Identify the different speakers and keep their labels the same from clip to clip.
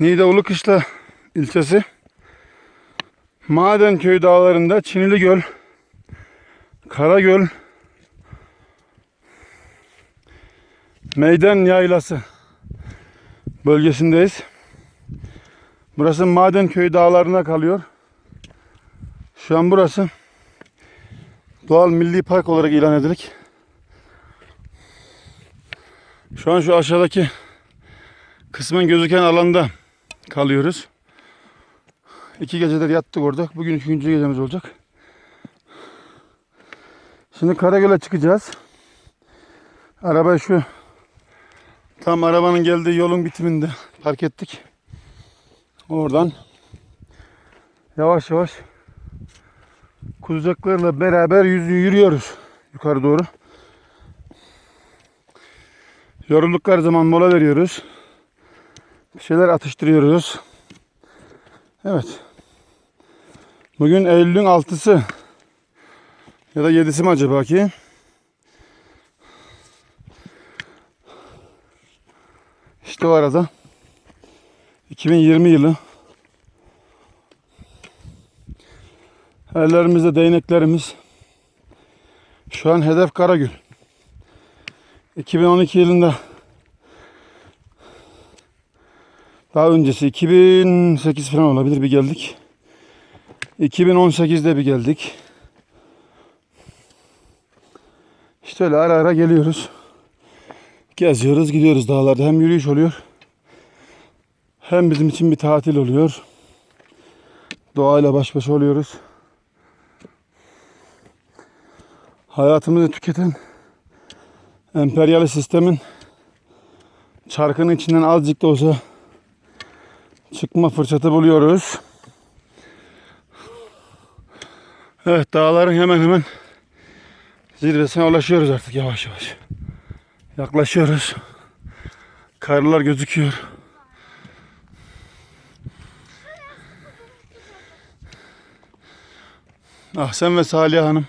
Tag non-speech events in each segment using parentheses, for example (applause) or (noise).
Speaker 1: Niğde Ulukışla ilçesi Madenköy dağlarında Çinili Göl, Karagöl, Meydan Yaylası bölgesindeyiz. Burası Madenköy dağlarına kalıyor. Şu an burası doğal milli park olarak ilan edilik. Şu an şu aşağıdaki kısmın gözüken alanda kalıyoruz. İki gecedir yattık orada. Bugün üçüncü gecemiz olacak. Şimdi Karagöl'e çıkacağız. Araba şu tam arabanın geldiği yolun bitiminde park ettik. Oradan yavaş yavaş kuzucaklarla beraber yüzü yürüyoruz yukarı doğru. Yoruldukları zaman mola veriyoruz. Bir şeyler atıştırıyoruz. Evet. Bugün Eylül'ün 6'sı ya da 7'si mi acaba ki? İşte o arada 2020 yılı ellerimizde değneklerimiz şu an hedef Karagül 2012 yılında daha öncesi 2008 falan olabilir bir geldik. 2018'de bir geldik. İşte öyle ara ara geliyoruz. Geziyoruz gidiyoruz dağlarda. Hem yürüyüş oluyor hem bizim için bir tatil oluyor. Doğayla baş başa oluyoruz. Hayatımızı tüketen emperyalist sistemin çarkının içinden azıcık da olsa çıkma fırsatı buluyoruz. Evet dağların hemen hemen zirvesine ulaşıyoruz artık yavaş yavaş. Yaklaşıyoruz. Karlar gözüküyor. Ahsen ve Salih Hanım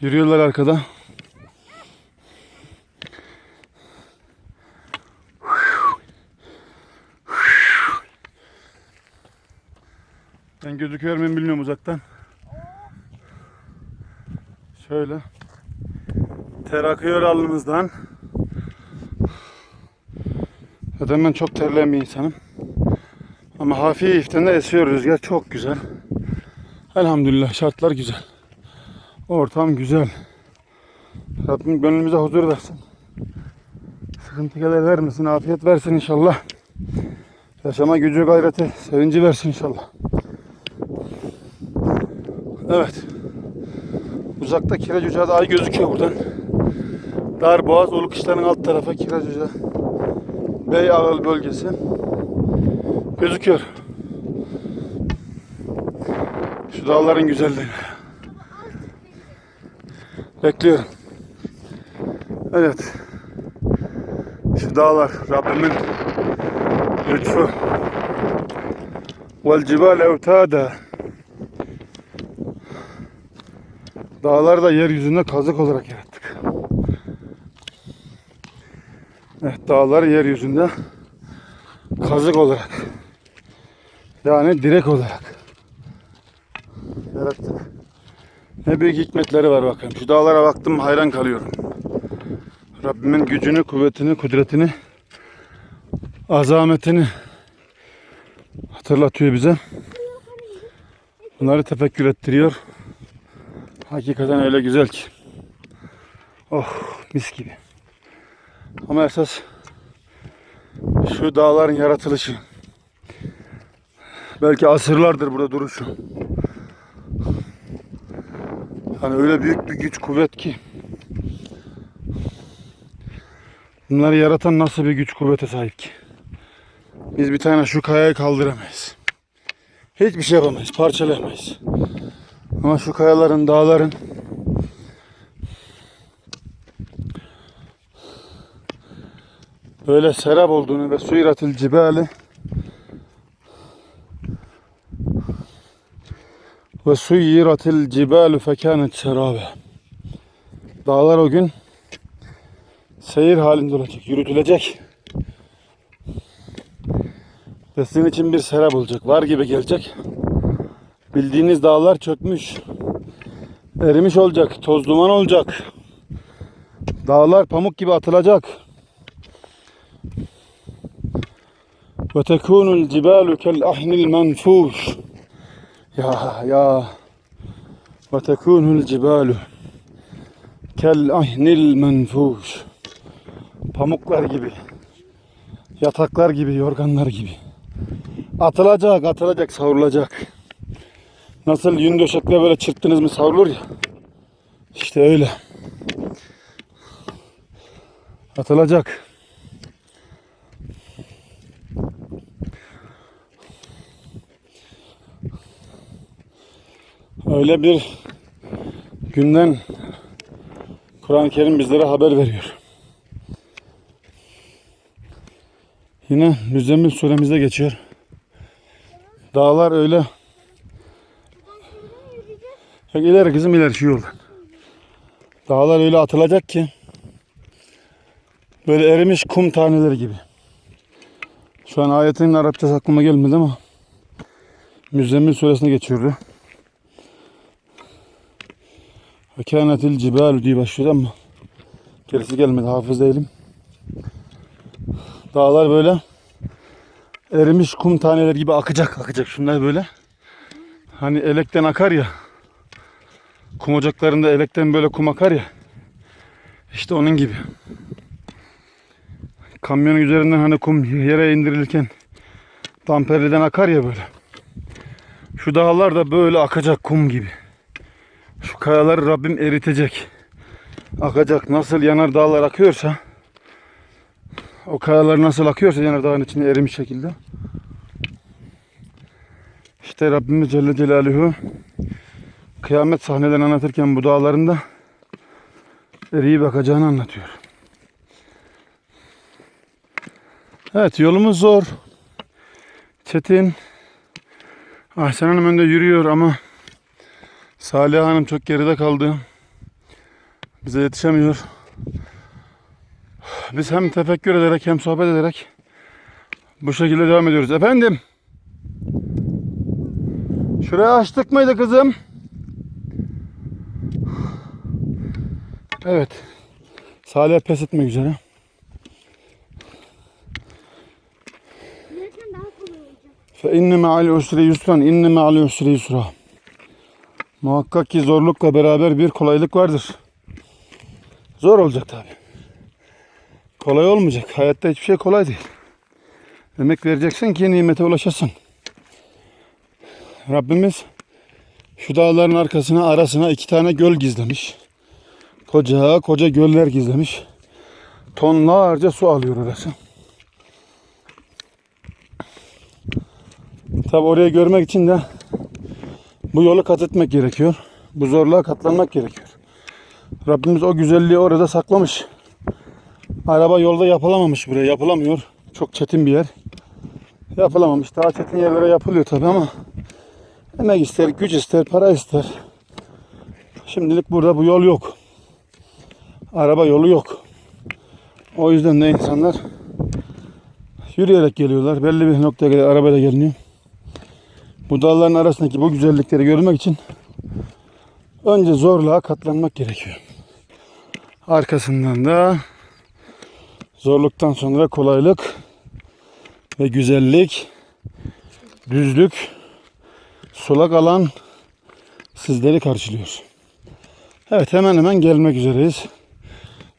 Speaker 1: yürüyorlar arkada. Ben gözüküyor muyum bilmiyorum uzaktan. Şöyle. Ter akıyor alnımızdan. Zaten ben çok terleyen bir insanım. Ama hafiften de esiyor rüzgar. Çok güzel. Elhamdülillah şartlar güzel. Ortam güzel. Rabbim gönlümüze huzur versin. Sıkıntı gelir vermesin. Afiyet versin inşallah. Yaşama gücü, gayreti, sevinci versin inşallah. Evet. Uzakta Kiraz Ocağı da ay gözüküyor buradan. Darboğaz, Olukışlar'ın alt tarafı Kiraz Ocağı. Bey Ağıl bölgesi. Gözüküyor. Şu dağların güzelliği. Bekliyorum. Evet. Şu dağlar Rabbimin lütfu. Vel cibal evtada. Dağlar da yeryüzünde kazık olarak yarattık. Evet, dağlar yeryüzünde kazık olarak yani direk olarak yarattık. Ne büyük hikmetleri var bakın. Şu dağlara baktım hayran kalıyorum. Rabbimin gücünü, kuvvetini, kudretini, azametini hatırlatıyor bize. Bunları tefekkür ettiriyor. Hakikaten öyle güzel ki. Oh mis gibi. Ama esas şu dağların yaratılışı. Belki asırlardır burada duruşu. Hani öyle büyük bir güç kuvvet ki. Bunları yaratan nasıl bir güç kuvvete sahip ki? Biz bir tane şu kayayı kaldıramayız. Hiçbir şey yapamayız, parçalayamayız. Ama şu kayaların, dağların böyle serap olduğunu ve suyratil cibali ve suyiratil cibalu fekanet serabe dağlar o gün seyir halinde olacak, yürütülecek. Sizin için bir serap olacak. Var gibi gelecek. Bildiğiniz dağlar çökmüş. Erimiş olacak. Toz duman olacak. Dağlar pamuk gibi atılacak. Ve tekunul cibalu kel ahnil menfuş. Ya ya. Ve tekunul cibalu kel ahnil menfuş. Pamuklar gibi. Yataklar gibi, yorganlar gibi. Atılacak, atılacak, savrulacak. Nasıl yün döşekle böyle çırptınız mı savrulur ya. İşte öyle. Atılacak. Öyle bir günden Kur'an-ı Kerim bizlere haber veriyor. Yine Müzzemmil suremizde geçiyor. Dağlar öyle. Yok ileri kızım ileri şu yoldan. Dağlar öyle atılacak ki böyle erimiş kum taneleri gibi. Şu an ayetin Arapçası aklıma gelmedi ama Müzzemmil suresine geçiyordu. Kânetil cibalu diye başlıyor ama gerisi gelmedi hafız değilim. Dağlar böyle erimiş kum taneleri gibi akacak akacak şunlar böyle. Hani elekten akar ya. Kum ocaklarında elekten böyle kum akar ya. İşte onun gibi. Kamyonun üzerinden hani kum yere indirilirken damperliden akar ya böyle. Şu dağlar da böyle akacak kum gibi. Şu kayaları Rabbim eritecek. Akacak. Nasıl yanar dağlar akıyorsa o kayalar nasıl akıyorsa yanar dağın içinde erimiş şekilde. İşte Rabbimiz Celle Celaluhu kıyamet sahnelerini anlatırken bu dağlarında eriyip bakacağını anlatıyor. Evet yolumuz zor. Çetin. Ahsen Hanım önde yürüyor ama Salih Hanım çok geride kaldı. Bize yetişemiyor. Biz hem tefekkür ederek hem sohbet ederek bu şekilde devam ediyoruz. Efendim? Şuraya açtık mıydı kızım? Evet. Salih pes etmek üzere. İnne me'al usri yusran, inne me'al usri yusra. Muhakkak ki zorlukla beraber bir kolaylık vardır. Zor olacak tabi. Kolay olmayacak. Hayatta hiçbir şey kolay değil. Emek vereceksin ki nimete ulaşasın. Rabbimiz şu dağların arkasına arasına iki tane göl gizlemiş. Koca koca göller gizlemiş. Tonlarca su alıyor orası. Tabi oraya görmek için de bu yolu kat etmek gerekiyor. Bu zorluğa katlanmak gerekiyor. Rabbimiz o güzelliği orada saklamış. Araba yolda yapılamamış buraya. Yapılamıyor. Çok çetin bir yer. Yapılamamış. Daha çetin yerlere yapılıyor tabi ama emek ister, güç ister, para ister. Şimdilik burada bu yol yok. Araba yolu yok. O yüzden de insanlar yürüyerek geliyorlar. Belli bir noktaya kadar arabayla geliniyor. Bu dağların arasındaki bu güzellikleri görmek için önce zorluğa katlanmak gerekiyor. Arkasından da zorluktan sonra kolaylık ve güzellik, düzlük, sulak alan sizleri karşılıyor. Evet hemen hemen gelmek üzereyiz.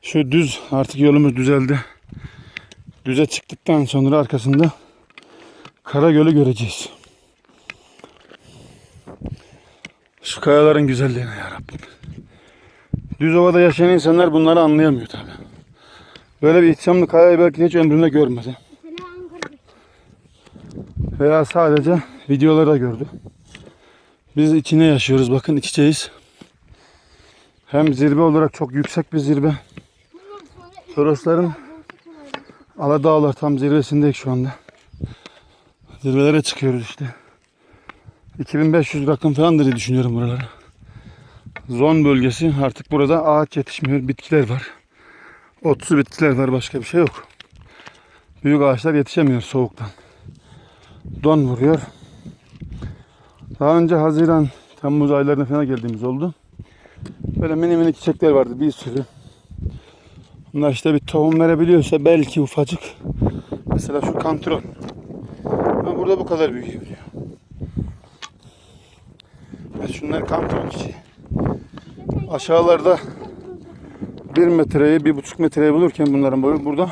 Speaker 1: Şu düz artık yolumuz düzeldi. Düze çıktıktan sonra arkasında Karagöl'ü göreceğiz. Şu kayaların güzelliğine ya Rabbim. Düz ovada yaşayan insanlar bunları anlayamıyor tabi. Böyle bir ihtişamlı kayayı belki hiç ömründe görmedi. Veya sadece videolarda gördü. Biz içine yaşıyoruz bakın iç içeyiz. Hem zirve olarak çok yüksek bir zirve. Torosların
Speaker 2: kolaylaşır.
Speaker 1: Aladağlar tam zirvesindeyiz şu anda. Zirvelere çıkıyoruz işte. 2500 rakım falandır diye düşünüyorum buralara. Zon bölgesi artık burada ağaç yetişmiyor. Bitkiler var. Otsu bitkiler var başka bir şey yok. Büyük ağaçlar yetişemiyor soğuktan. don vuruyor. Daha önce Haziran, Temmuz aylarına falan geldiğimiz oldu. Böyle mini mini çiçekler vardı bir sürü. Bunlar işte bir tohum verebiliyorsa belki ufacık. Mesela şu kantron. Ama burada bu kadar büyüyebiliyor. Evet, şunlar kantron çiçeği. Aşağılarda 1 metreyi, 1,5 metreyi bulurken bunların boyu burada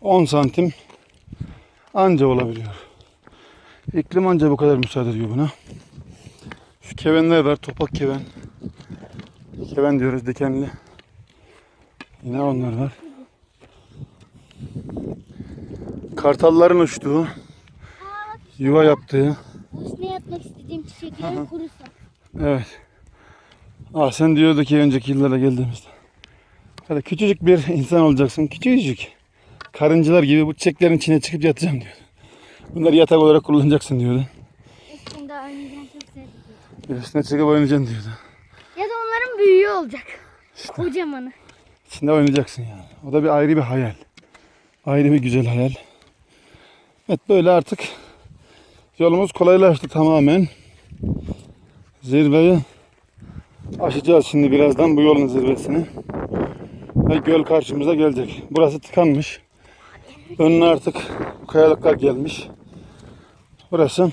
Speaker 1: 10 santim anca olabiliyor. İklim anca bu kadar müsaade ediyor buna. Şu kevenler var, topak keven. Keven diyoruz dikenli. Yine onlar var. Kartalların uçtuğu, yuva yaptığı.
Speaker 2: Üstüne yatmak istediğim çiçeklerin kurusu.
Speaker 1: Evet. Ah sen diyordu ki önceki yıllara geldiğimizde. Hadi küçücük bir insan olacaksın. Küçücük. Karıncalar gibi bu çiçeklerin içine çıkıp yatacağım diyordu. Bunları yatak olarak kullanacaksın diyordu.
Speaker 2: Üstünde oynayacağım çok sevdim.
Speaker 1: Üstüne çıkıp oynayacaksın diyordu.
Speaker 2: Ya da onların büyüğü olacak. Kocamanı.
Speaker 1: İçinde oynayacaksın yani. O da bir ayrı bir hayal. Ayrı bir güzel hayal. Evet böyle artık yolumuz kolaylaştı tamamen. Zirveyi aşacağız şimdi birazdan bu yolun zirvesini. Ve göl karşımıza gelecek. Burası tıkanmış. Önüne artık kayalıklar gelmiş. Burası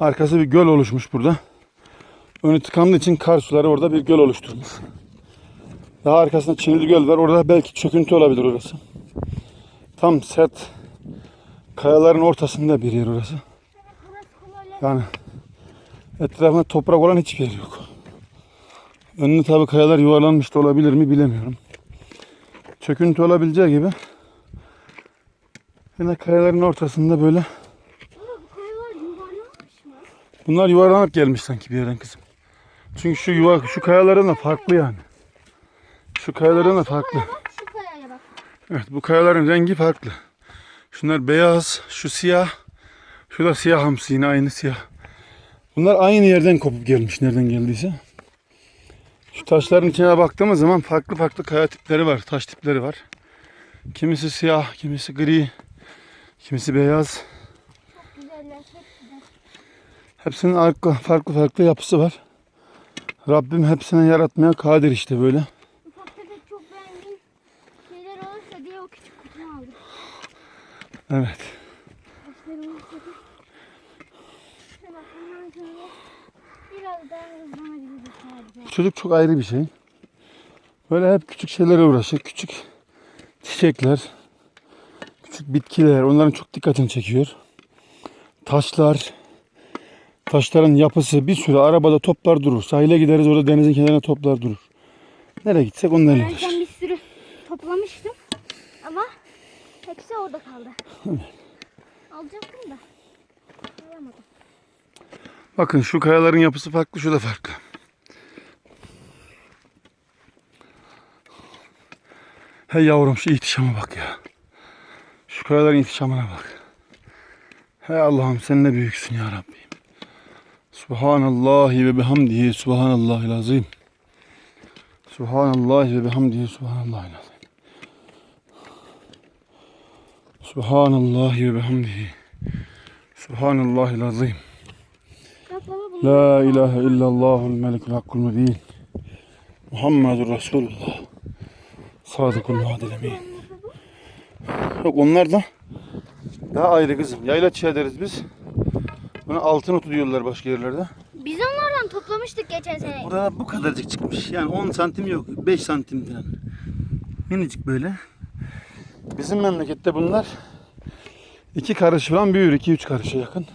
Speaker 1: arkası bir göl oluşmuş burada. Önü tıkandığı için kar suları orada bir göl oluşturmuş. Daha arkasında Çinili Göl var. Orada belki çöküntü olabilir orası. Tam sert kayaların ortasında bir yer orası. Yani etrafında toprak olan hiçbir yer yok. Önüne tabi kayalar yuvarlanmış da olabilir mi bilemiyorum. Çöküntü olabileceği gibi yine kayaların ortasında böyle bunlar yuvarlanıp gelmiş sanki bir yerden kızım. Çünkü şu yuva şu kayaların da farklı yani. Şu kayaların da farklı.
Speaker 2: Bak şu kayaya bak.
Speaker 1: Evet bu kayaların rengi farklı. Şunlar beyaz, şu siyah. Şu da siyah hamsi yine aynı siyah. Bunlar aynı yerden kopup gelmiş nereden geldiyse. Şu taşların içine baktığımız zaman farklı farklı kaya tipleri var, taş tipleri var. Kimisi siyah, kimisi gri, kimisi beyaz.
Speaker 2: Güzeller çok güzel.
Speaker 1: Hepsinin farklı farklı yapısı var. Rabbim hepsini yaratmaya kadir işte böyle.
Speaker 2: Ufak tefek çok beğendiğim şeyler olursa diye o küçük kutumu aldım.
Speaker 1: Evet.
Speaker 2: Başları olursa da. Şöyle bundan sonra biraz daha hızlanabiliriz sadece.
Speaker 1: Çocuk çok ayrı bir şey. Böyle hep küçük şeylere uğraşır. Küçük çiçekler, küçük bitkiler onların çok dikkatini çekiyor. Taşlar, taşların yapısı bir sürü arabada toplar durur. Sahile gideriz orada denizin kenarına toplar durur. Nereye gitsek onlarla
Speaker 2: Ben
Speaker 1: uğraşır.
Speaker 2: sen bir sürü toplamıştım ama hepsi orada kaldı. Alacaktım da. Alamadım.
Speaker 1: Bakın şu kayaların yapısı farklı, şu da farklı. Hey yavrum şu ihtişama bak ya. Şu kayaların ihtişamına bak. Hey Allah'ım sen ne büyüksün ya Rabbim. Subhanallahi ve bihamdihi subhanallahil azim. Subhanallahi ve bihamdihi subhanallahil azim. Subhanallahi ve bihamdihi subhanallahil azim. La ilahe illallahul melikul hakkul mübin. Muhammedur Resulullah. Sadıkul vadil emin. Yok onlar da daha ayrı kızım. Yayla çiğ deriz biz. Buna altın otu diyorlar başka yerlerde.
Speaker 2: Biz onlardan toplamıştık geçen sene.
Speaker 1: Burada bu kadarcık çıkmış. Yani 10 santim yok. 5 santim falan. Minicik böyle. Bizim memlekette bunlar iki karış falan büyür. 2-3 karışa yakın.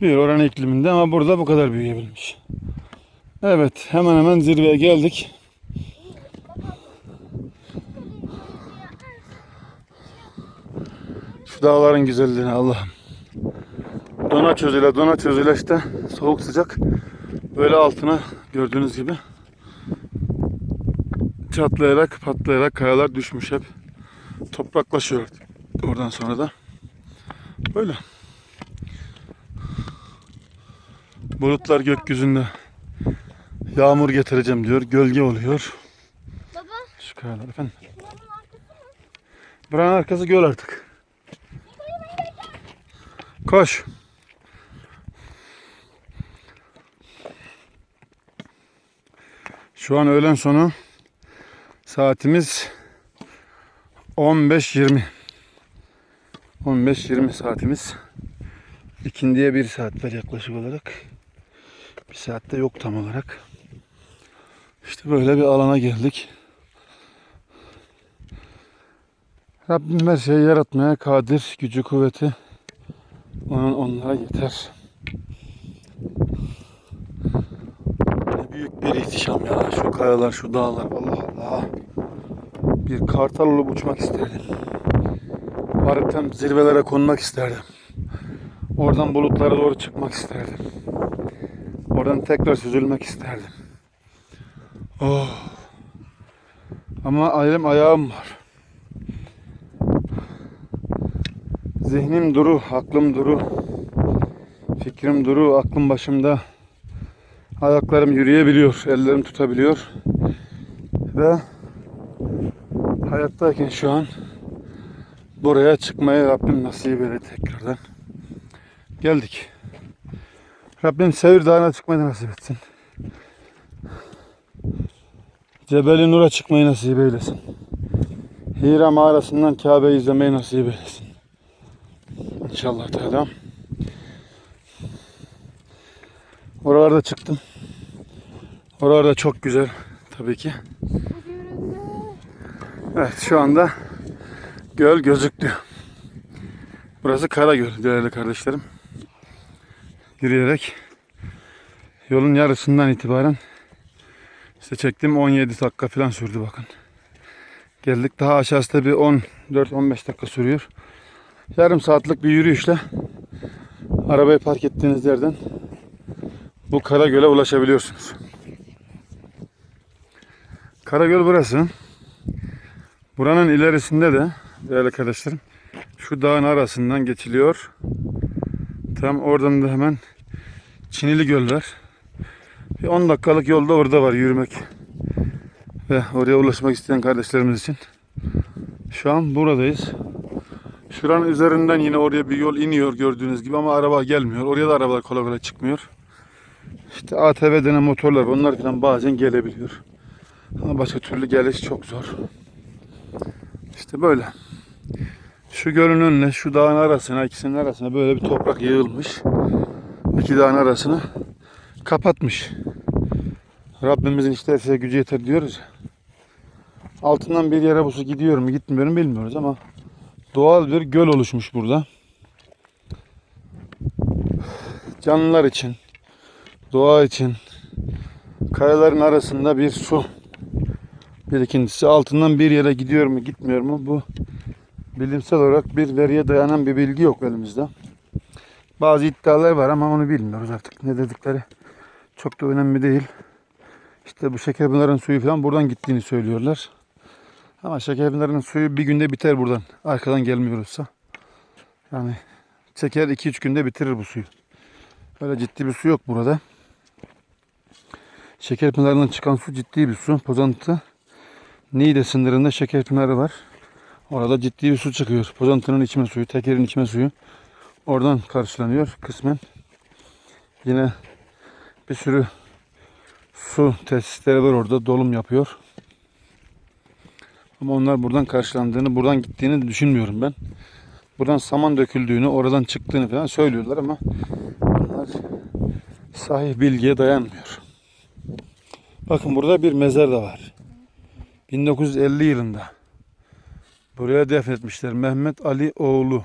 Speaker 1: Büyür oranın ikliminde ama burada bu kadar büyüyebilmiş. Evet hemen hemen zirveye geldik. Şu dağların güzelliğine Allah'ım. Dona çözüyle dona çözüyle işte soğuk sıcak böyle altına gördüğünüz gibi çatlayarak patlayarak kayalar düşmüş hep topraklaşıyor. Oradan sonra da böyle. Bulutlar gökyüzünde yağmur getireceğim diyor gölge oluyor.
Speaker 2: Baba.
Speaker 1: Şu kayalar efendim.
Speaker 2: Buranın arkası
Speaker 1: buranın arkası göl artık. Koş. Şu an öğlen sonu. Saatimiz 15.20. 15.20 saatimiz. İkindiye bir saat var yaklaşık olarak. Bir saatte yok tam olarak. İşte böyle bir alana geldik. Rabbim her şeyi yaratmaya kadir, gücü kuvveti onun onlara yeter. Ne büyük bir ihtişam ya. Şu kayalar, şu dağlar. Allah Allah. Bir kartal olup uçmak isterdim. Varıp zirvelere konmak isterdim. Oradan bulutlara doğru çıkmak isterdim. Oradan tekrar süzülmek isterdim. Oh. Ama elim ayağım var. Zihnim duru, aklım duru. Fikrim duru, aklım başımda. Ayaklarım yürüyebiliyor, ellerim tutabiliyor. Ve hayattayken şu an buraya çıkmayı Rabbim nasip eyledi tekrardan. Geldik. Rabbim Sevir Dağı'na çıkmayı nasip etsin. Cebeli Nur'a çıkmayı nasip eylesin. Hira mağarasından Kabe'yi izlemeyi nasip eylesin. İnşallah Teala. Oralarda çıktım. Oralarda çok güzel tabii ki. Evet şu anda göl gözüktü. Burası Karagöl değerli kardeşlerim. Yürüyerek yolun yarısından itibaren işte çektim 17 dakika falan sürdü bakın. Geldik daha aşağısı da bir 14-15 dakika sürüyor. Yarım saatlik bir yürüyüşle arabayı park ettiğiniz yerden bu Karagöl'e ulaşabiliyorsunuz. Karagöl burası. Buranın ilerisinde de değerli arkadaşlarım şu dağın arasından geçiliyor. Tam oradan da hemen Çinili Göl var. Bir 10 dakikalık yolda orada var yürümek. Ve oraya ulaşmak isteyen kardeşlerimiz için. Şu an buradayız. Şuranın üzerinden yine oraya bir yol iniyor gördüğünüz gibi ama araba gelmiyor. Oraya da arabalar kolay kolay çıkmıyor. İşte ATV denen motorlar onlar falan bazen gelebiliyor. Ama başka türlü geliş çok zor. İşte böyle. Şu gölün önüne, şu dağın arasına, ikisinin arasına böyle bir toprak yığılmış. İki dağın arasını kapatmış. Rabbimizin işte her gücü yeter diyoruz. Altından bir yere bu su gidiyor mu gitmiyor mu bilmiyoruz ama doğal bir göl oluşmuş burada. Canlılar için, doğa için, kayaların arasında bir su birikintisi. Altından bir yere gidiyor mu gitmiyor mu bu bilimsel olarak bir veriye dayanan bir bilgi yok elimizde. Bazı iddialar var ama onu bilmiyoruz artık. Ne dedikleri çok da önemli değil. İşte bu şekerpınarın suyu falan buradan gittiğini söylüyorlar. Ama şekerpınarın suyu bir günde biter buradan. Arkadan gelmiyorsa. Yani çeker 2-3 günde bitirir bu suyu. Öyle ciddi bir su yok burada. Şekerpınarından çıkan su ciddi bir su. Pozantı Niğde sınırında şekerpınarı var. Orada ciddi bir su çıkıyor. Pozantının içme suyu, tekerin içme suyu. Oradan karşılanıyor kısmen. Yine bir sürü su tesisleri var orada dolum yapıyor. Ama onlar buradan karşılandığını, buradan gittiğini düşünmüyorum ben. Buradan saman döküldüğünü, oradan çıktığını falan söylüyorlar ama bunlar sahih bilgiye dayanmıyor. Bakın burada bir mezar da var. 1950 yılında buraya defnetmişler Mehmet Ali oğlu.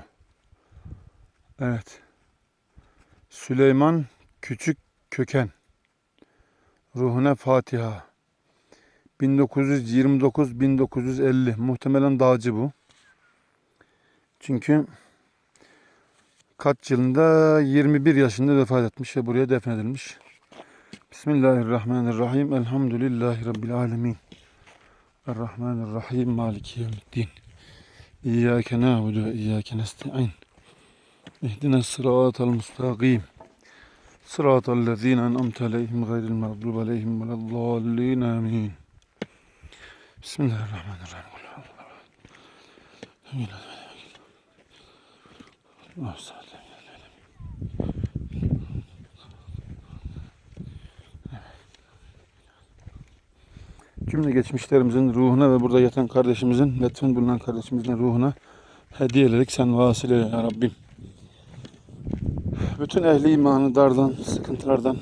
Speaker 1: Evet. Süleyman Küçük Köken. Ruhuna Fatiha. 1929-1950. Muhtemelen dağcı bu. Çünkü kaç yılında 21 yaşında vefat etmiş ve buraya defnedilmiş. Bismillahirrahmanirrahim. Elhamdülillahi Rabbil alemin. Errahmanirrahim. Maliki yevmiddin. İyyâke nâbudu ve iyyâke nesta'in. اهدنا الصراط المستقيم صراط الذين أنعمت عليهم غير المغضوب عليهم ولا الضالين آمين بسم الله الرحمن الرحيم قل الله أحد. الله cümle geçmişlerimizin ruhuna ve burada yatan kardeşimizin, lütfen bulunan kardeşimizin ruhuna hediye ederek sen vasile ya Rabbim. Bütün ehli imanı dardan, sıkıntılardan,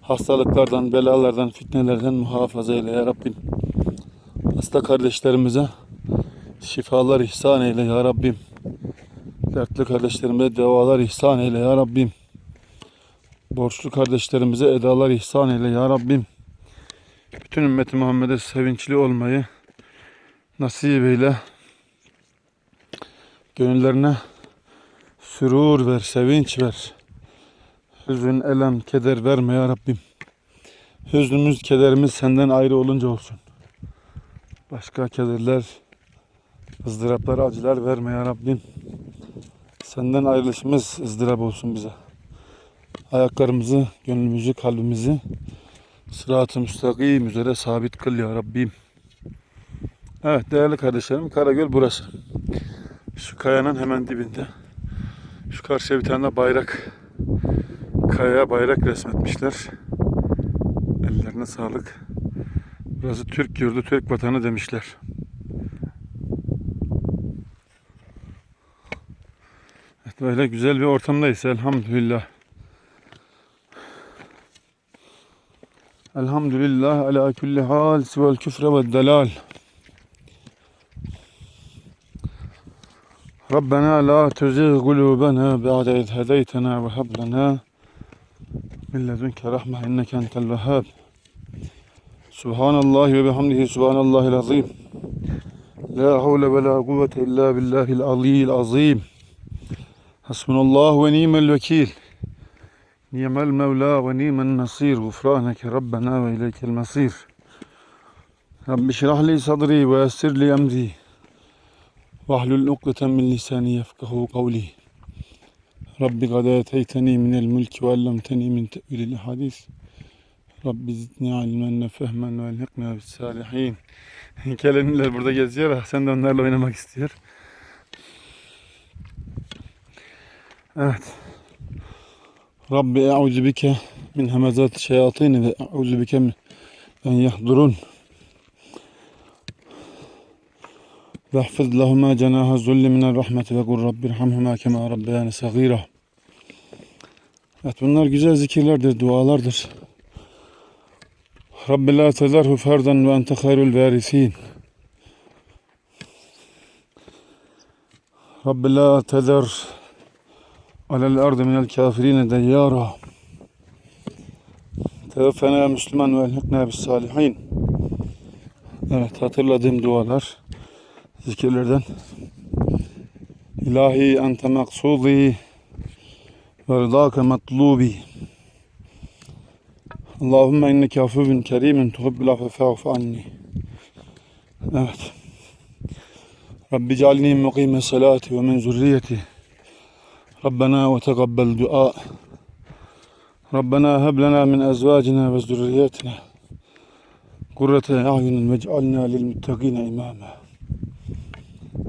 Speaker 1: hastalıklardan, belalardan, fitnelerden muhafaza eyle ya Rabbim. Hasta kardeşlerimize şifalar ihsan eyle ya Rabbim. Dertli kardeşlerimize devalar ihsan eyle ya Rabbim. Borçlu kardeşlerimize edalar ihsan eyle ya Rabbim. Bütün ümmeti Muhammed'e sevinçli olmayı nasip eyle. Gönüllerine sürur ver, sevinç ver. Hüzün, elem, keder verme ya Rabbim. Hüznümüz, kederimiz senden ayrı olunca olsun. Başka kederler, ızdıraplar, acılar verme ya Rabbim. Senden ayrılışımız ızdırap olsun bize. Ayaklarımızı, gönlümüzü, kalbimizi sırat-ı müstakim üzere sabit kıl ya Rabbim. Evet değerli kardeşlerim Karagöl burası. Şu kayanın hemen dibinde. Şu karşıya bir tane bayrak. Kayaya bayrak resmetmişler. Ellerine sağlık. Burası Türk yurdu, Türk vatanı demişler. Evet, böyle güzel bir ortamdayız elhamdülillah. Elhamdülillah ala kulli hal sivel küfre ve delal. ربنا لا تزغ قلوبنا بعد إذ هديتنا وهب لنا من لدنك رحمة إنك أنت الوهاب. سبحان الله وبحمده سبحان الله العظيم. لا حول ولا قوة إلا بالله العلي العظيم. حسبنا الله ونعم الوكيل. نعم المولى ونعم النصير غفرانك ربنا وإليك المصير. رب اشرح لي صدري ويسر لي أمري. واحلل عقدة من لساني يفقه قولي. رب قد آتيتني من الملك وعلمتني من تأويل الأحاديث. رب زدني علما وفهما وألحقنا بالصالحين. Rabbi e'uzu bike min hemezat şeyatini ve e'uzu bike min en yahdurun. واحفظ لهما جناح الذل من الرحمة وقل رب ارحمهما كما ربياني صغيرا Evet bunlar güzel zikirlerdir, dualardır. Rabbi la tezerhu ferdan ve ente hayrul varisin. Rabbi la tezer alel ardı minel kafirine deyyara. Tevaffena Müslüman ve elhikna bis salihin. Evet hatırladığım dualar zikirlerden. İlahi ente maksudi ve rıdâke matlubi. Allahümme inneke afuvun kerimin tuhibbul affe fe'fu anni. Evet. Rabbi cealni mukime salati ve min zürriyeti. Rabbena heb lena min ezvacina ve zürriyetina. Kurrete a'yunin ve cealna lil muttaqine imama.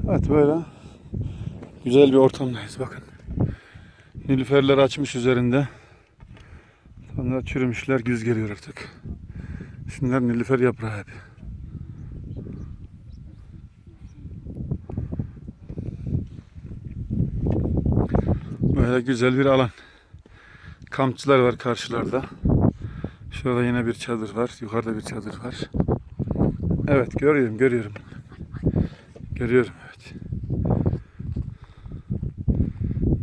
Speaker 1: Evet böyle güzel bir ortamdayız bakın. Nilüferler açmış üzerinde. Sonra çürümüşler güz geliyor artık. Şunlar nilüfer yaprağı hep. Böyle güzel bir alan. Kampçılar var karşılarda. Şurada yine bir çadır var. Yukarıda bir çadır var. Evet görüyorum görüyorum. Görüyorum evet.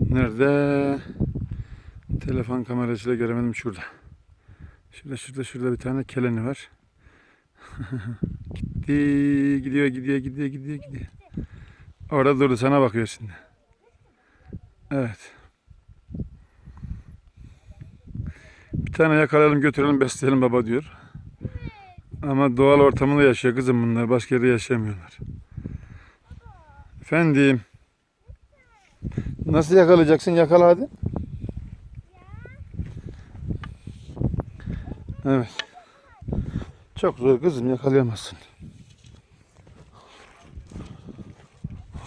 Speaker 1: Nerede? Telefon kamerasıyla göremedim şurada. Şurada şurada şurada bir tane keleni var. (laughs) Gitti, gidiyor, gidiyor, gidiyor, gidiyor, gidiyor. Orada durdu, sana bakıyor şimdi. Evet. Bir tane yakalayalım, götürelim, besleyelim baba diyor. Ama doğal ortamında yaşıyor kızım bunlar. Başka yerde yaşamıyorlar. Efendim. Nasıl yakalayacaksın? Yakala hadi. Evet. Çok zor kızım yakalayamazsın.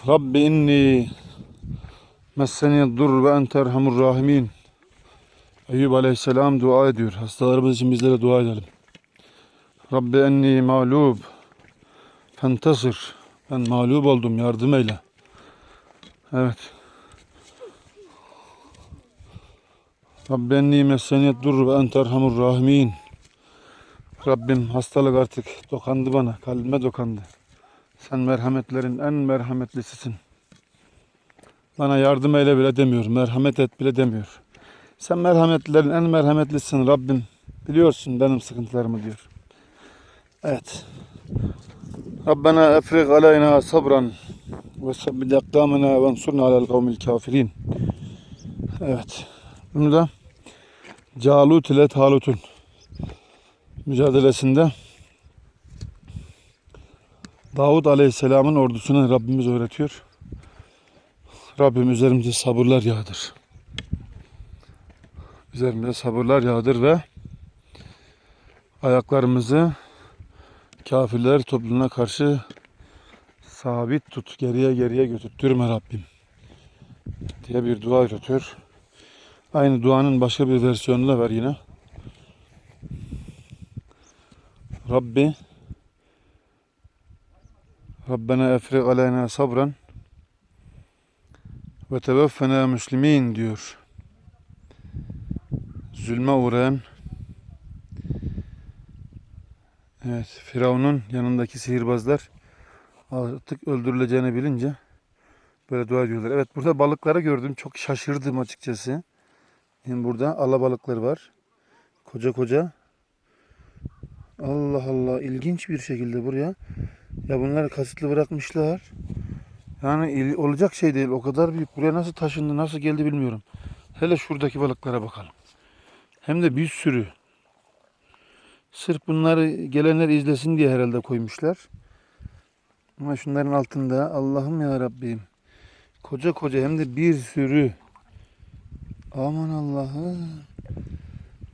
Speaker 1: Rabbi inni messeni dur ve ente erhamur rahimin. Eyüp Aleyhisselam dua ediyor. Hastalarımız için bizlere dua edelim. Rabbi enni mağlub. Fentasır. Ben mağlup oldum. Yardım eyle. Evet. Rabbi enni messeniyet dur ve ente erhamur rahimin. Rabbim hastalık artık dokandı bana. Kalbime dokandı. Sen merhametlerin en merhametlisisin. Bana yardım eyle bile demiyor. Merhamet et bile demiyor. Sen merhametlerin en merhametlisin Rabbim. Biliyorsun benim sıkıntılarımı diyor. Evet. Rabbena efrig aleyna sabran ve sebbid akdamena ve ensurna alel kavmil kafirin. Evet. Bunu da Calut ile Talut'un mücadelesinde Davud Aleyhisselam'ın ordusuna Rabbimiz öğretiyor. Rabbim üzerimize sabırlar yağdır. Üzerimize sabırlar yağdır ve ayaklarımızı kafirler topluluğuna karşı sabit tut, geriye geriye götürtürme Rabbim diye bir dua öğretiyor. Aynı duanın başka bir versiyonunu da ver yine. Rabbi Rabbena efrig aleyna sabran ve teveffena müslimin diyor. Zulme uğrayan Evet, Firavun'un yanındaki sihirbazlar artık öldürüleceğini bilince böyle dua ediyorlar. Evet, burada balıkları gördüm. Çok şaşırdım açıkçası. Yani burada alabalıklar var. Koca koca. Allah Allah, ilginç bir şekilde buraya. Ya bunları kasıtlı bırakmışlar. Yani olacak şey değil. O kadar büyük. Buraya nasıl taşındı, nasıl geldi bilmiyorum. Hele şuradaki balıklara bakalım. Hem de bir sürü. Sırf bunları gelenler izlesin diye herhalde koymuşlar. Ama şunların altında Allah'ım ya Rabbim. Koca koca hem de bir sürü. Aman Allah'ım.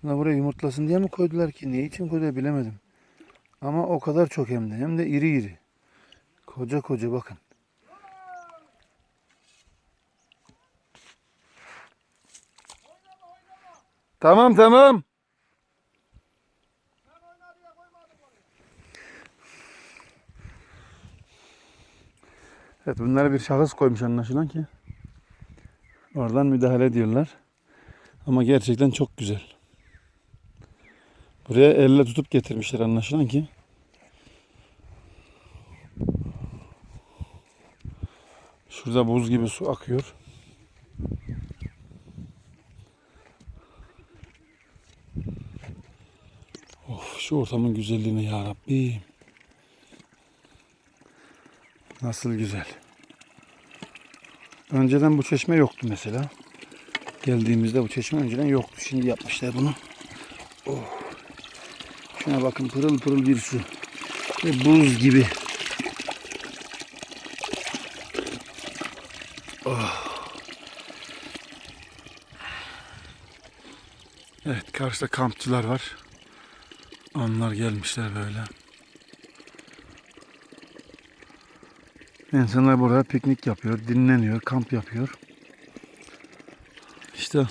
Speaker 1: Bunlar buraya yumurtlasın diye mi koydular ki? Ne için koydular bilemedim. Ama o kadar çok hem de. Hem de iri iri. Koca koca bakın. Tamam tamam. Evet bunlara bir şahıs koymuş anlaşılan ki. Oradan müdahale ediyorlar. Ama gerçekten çok güzel. Buraya elle tutup getirmişler anlaşılan ki. Şurada buz gibi su akıyor. Şu ortamın güzelliğine ya Rabbim. Nasıl güzel. Önceden bu çeşme yoktu mesela. Geldiğimizde bu çeşme önceden yoktu. Şimdi yapmışlar bunu. Oh. Şuna bakın pırıl pırıl bir su. Ve buz gibi. Oh. Evet karşıda kampçılar var. Onlar gelmişler böyle. İnsanlar burada piknik yapıyor, dinleniyor, kamp yapıyor. İşte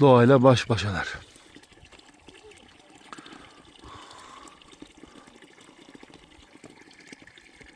Speaker 1: doğayla baş başalar.